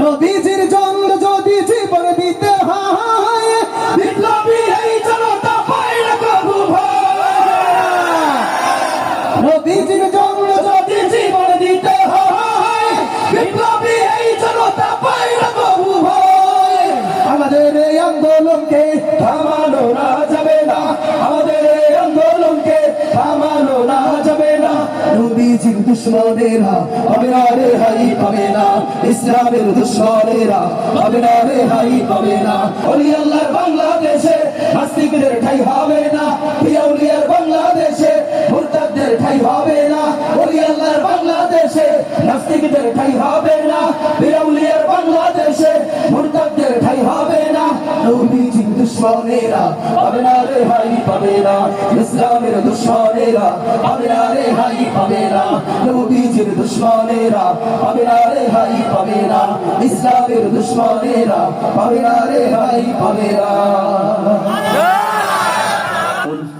নবীজির জন্য যদি জীবন দিতে হয়, বিপ্লবী এই জনতা পায় না কবু ভয়। নবীজির জন্য যদি জীবন দিতে হয়, বিপ্লবী এই জনতা পায় না কবু আমাদের আন্দোলনকে থামানো না নবীজির দুশ্মনেরা হবে না রে হাই পাবে না, ইসলামের দুশ্মনেরা হবে না রে হাই পাবে না। ওলি আল্লাহর বাংলাদেশে নাস্তিকদের ঠাই হবে না, পিয়াউলিয়ার বাংলাদেশে মুরতাদদের ঠাই হবে না ওলি আল্লাহর বাংলাদেশে নাস্তিকদের ঠাই হবে না, পিয়াউলিয়ার বাংলাদেশে মুরতাদদের ঠাই হবে না। নবীজির দুশ্মনেরা হবে না রে ভাই পাবে না ইসলামের দুশ্মনেরা হবে না রে ভাই পাবে না নবীজির দুশ্মনেরা হবে না রে ভাই পাবে না ইসলামের দুশ্মনেরা হবে না রে ভাই পাবে না